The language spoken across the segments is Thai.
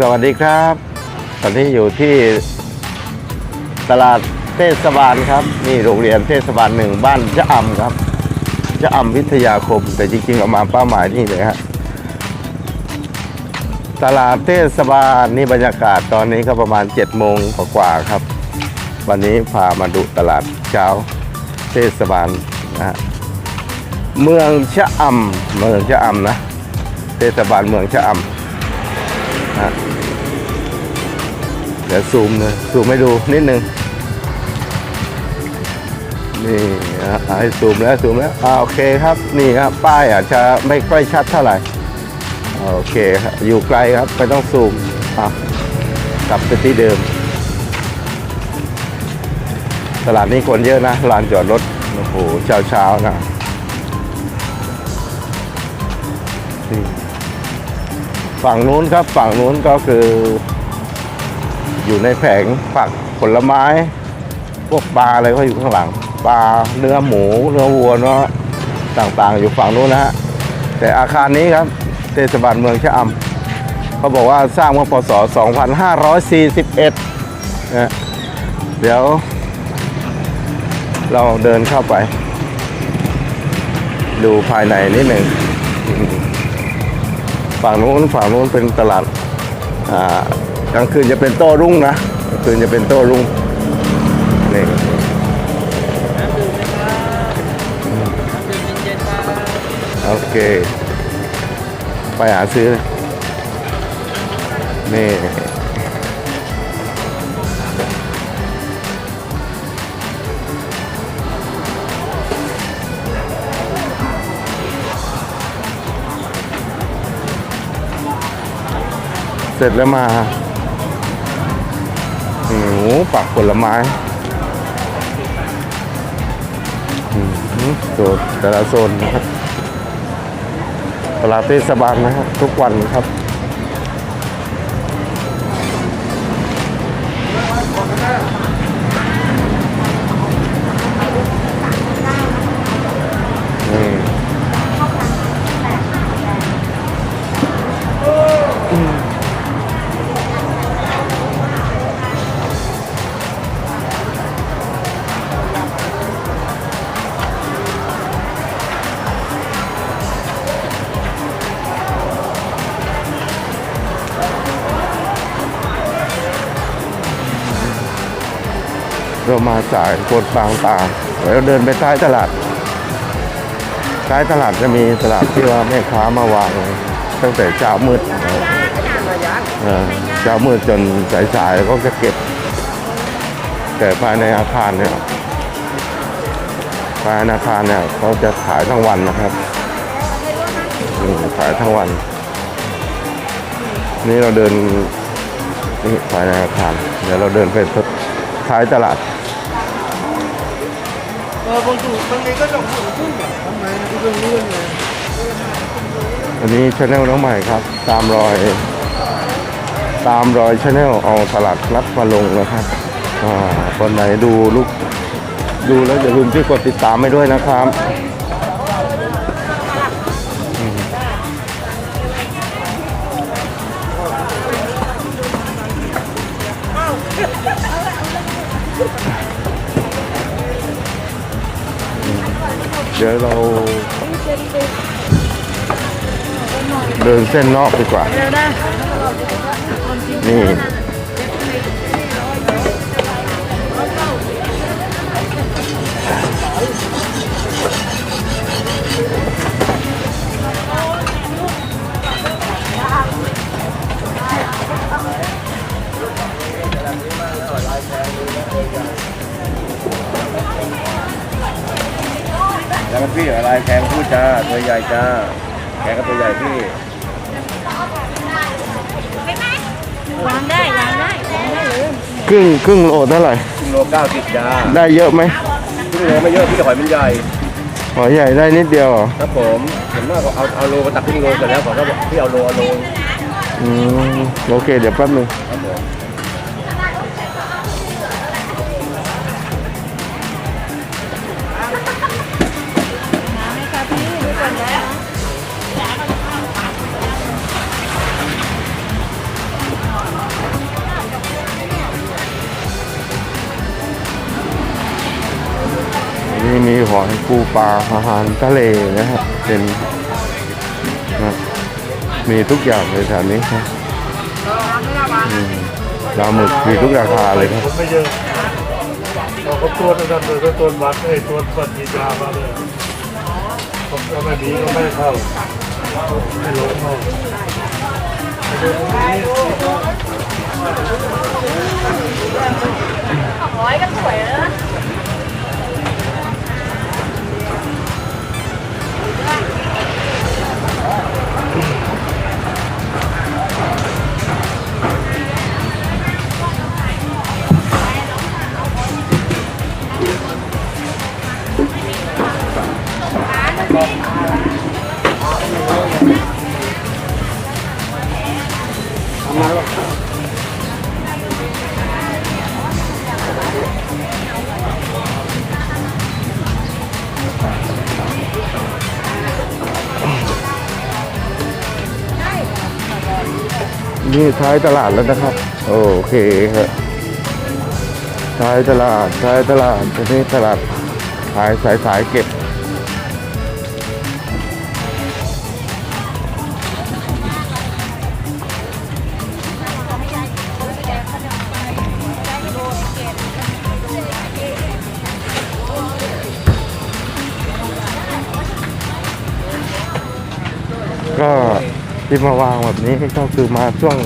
สวัสดีครับ ตอนนี้อยู่ที่ตลาดเทศบาลครับ นี่โรงเรียนเทศบาลหนึ่งบ้านจะอำครับ จะอำวิทยาคม แต่จริงๆเรามาเป้าหมายนี่เลยฮะตลาดเทศบาลนี่บรรยากาศตอนนี้ก็ประมาณ7จ็ดโมงกว่าครับ วันนี้พามาดูตลาดเช้าเทศบาลนะฮะเมืองชะอำเมืองชะอำนะ เทศบาลเมืองชะอำนะ เดี๋ยวซูมเลยซูมให้ดูนิดนึงนี่อะให้ซูมแล้วซูมแล้วอ่าโอเคครับนี่ครับป้ายอาจจะไม่ค่อยชัดเท่าไหร่โอเคครับอยู่ไกลครับไม่ต้องซูมอะกลับไปที่เดิม ตลาดนี้คนเยอะนะลานจอดรถโอ้โหเช้าเช้าๆนะฝั่งนู้นครับฝั่งนู้นก็คือ อยู่ในแผงผักผลไม้ พวกปลาอะไรก็อยู่ข้างหลัง ปลาเนื้อหมูเนื้อวัวเนาะต่างๆ อยู่ฝั่งนู้นนะฮะแต่อาคารนี้ครับเทศบาลเมืองชะอำเขาบอกว่าสร้างเมื่อพศ 2541นะเดี๋ยว เราเดินเข้าไป ดูภายในนิดหนึ่งฝั่งนู้นฝั่งนู้นเป็นตลาดอ่า กลางคืนจะเป็นโต้รุ่งนะกลางคืนจะเป็นโต้รุ่งนี่โอเค ไปหาซื้อ นี่เสร็จแล้วมา หมูปักผลไม้อืมโซนแต่ละโซนนะครับตลาดเทศบาลนะครับ ทุกวันครับ เรามาสายโคดบางตาเดี๋ยวเราเดินไปใต้ตลาดใต้ตลาดจะมีตลาดที่ว่าแม่ค้ามาวางตั้งแต่เช้ามืดเช้ามืดจนสายๆก็จะเก็บ แต่ภายในอาคารเนี่ยภายในอาคารเนี่ยเขาจะขายทั้งวันนะครับขายทั้งวัน นี่เราเดินนี่ภายในอาคาร เดี๋ยวเราเดินไปท้ายตลาด เออบางจุดบางทีก็จะหุ่นขึ้นอะทำไมที่เรื่องนี้เลยอันนี้ชาแนลน้องใหม่ครับ ตามรอย ตามรอยชาแนลเอาตลาดนัดมาลงนะครับอ่าคนไหนดูลูกดูแล้วอย่าลืมช่วยกดติดตามให้ด้วยนะครับ เดี๋ยวเราเดินเส้นนอกดีกว่าเร็วน จ้าตัวใหญ่จ้า แขงก็ตัวใหญ่พี่วางได้วางได้วางได้เลยครึ่งครึ่งโลเท่าไหร่ครึ่งโลเก้าสิบจ้าได้เยอะไหมครึ่งโลไม่เยอะพี่หอยมันใหญ่หอยใหญ่ได้นิดเดียวเหรอครับผมเห็นว่าเอาเอาโลมาตักครึ่งโลเสร็จแล้วผมก็บอกพี่เอาโลเอาโลอืมโอเคเดี๋ยวแป๊บนึงครับผม นี่มีหอยปูปลาอาหารทะเลนะครับเป็นนะมีทุกอย่างเลยแถวนี้ครับอืาหมึกมีทุกราคาเลยครับ ผมไม่เอราก็ตรวจนะครับเลยก็ตัววัดไอ้ตัวจปฏิจามาเลย ผมก็ไม่ดีก็ไม่เข้าไม่ลงเข้าหอยก็สวยนะ นี่ท้ายตลาดแล้วนะครับ โอเคครับท้ายตลาดท้ายตลาดอันนี้ตลาดขายสายสายเก็บ ที่มาวางแบบนี้ก็คือมาช่วง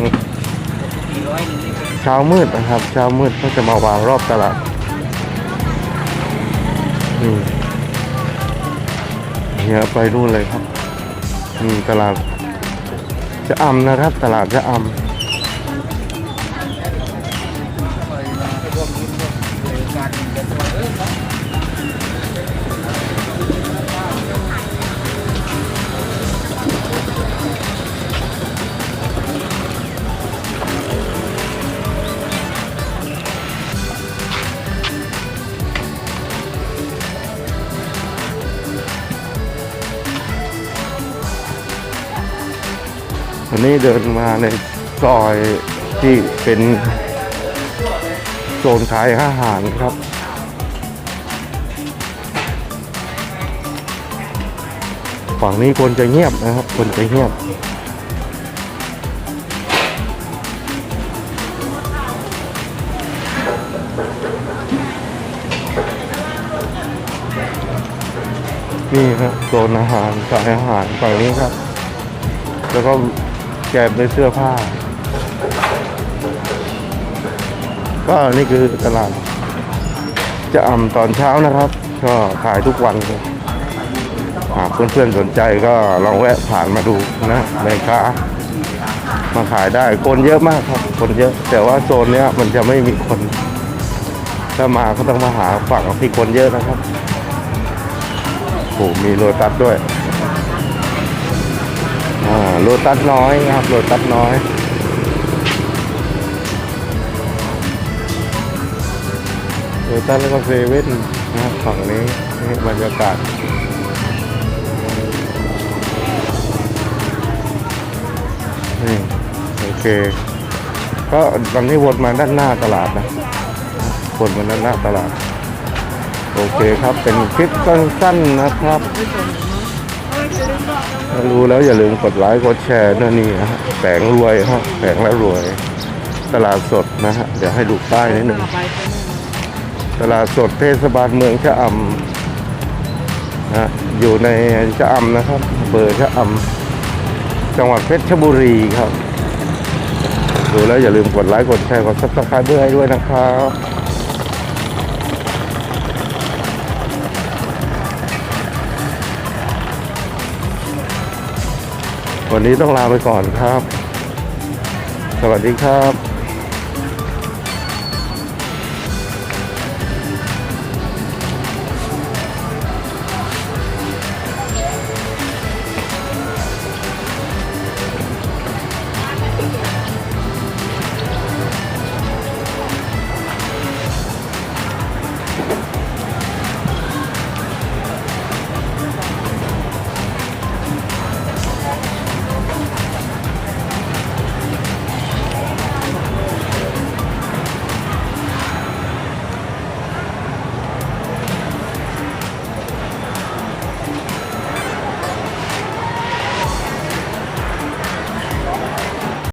เช้ามืดนะครับ เช้ามืดก็จะมาวางรอบตลาดนี่เนี่ยไปนู่นเลยครับนี่ตลาดจะอำนะครับ ตลาดจะอำ วันนี้เดินมาในซอยที่เป็นโซนขายอาหารครับ ฝั่งนี้คนจะเงียบนะครับ คนจะเงียบ นี่ครับโซนอาหารขายอาหารฝั่งนี้ครับ แล้วก็ แกบด้วยเสื้อผ้า ก็นี่คือตลาด จะอ่ำตอนเช้านะครับ ก็ขายทุกวันหากเพื่อนๆสนใจก็ลองแวะผ่านมาดูนะแม่ค้ามาขายได้คนเยอะมากครับคนเยอะ แต่ว่าโซนเนี้ยมันจะไม่มีคน ถ้ามาก็ต้องมาหาฝั่งที่คนเยอะนะครับโอ้มีโรตัสด้วย โลตัสน้อยนะครับโลตัสน้อยโลตัสแล้วก็เซเว่นนะครับฝั่งนี้นี่บรรยากาศนี่โอเคก็ตอนนี้วนมาด้านหน้าตลาดนะวนมาด้านหน้าตลาด โอเคครับเป็นคลิปสั้นๆนะครับ ถ้ารู้แล้วอย่าลืมกดไลค์กดแชร์นะนี่นะฮะแผงรวยฮะแผงแล้วรวย ตลาดสดนะฮะเดี๋ยวให้ดูป้ายนิดหนึ่งตลาดสดเทศบาลเมืองชะอำนะอยู่ในชะอำนะครับเบอร์ชะอำจังหวัดเพชรบุรีครับ ดูแล้วอย่าลืมกดไลค์กดแชร์กดซับสไครต์ด้วยให้ด้วยนะครับ วันนี้ต้องลาไปก่อนครับ สวัสดีครับ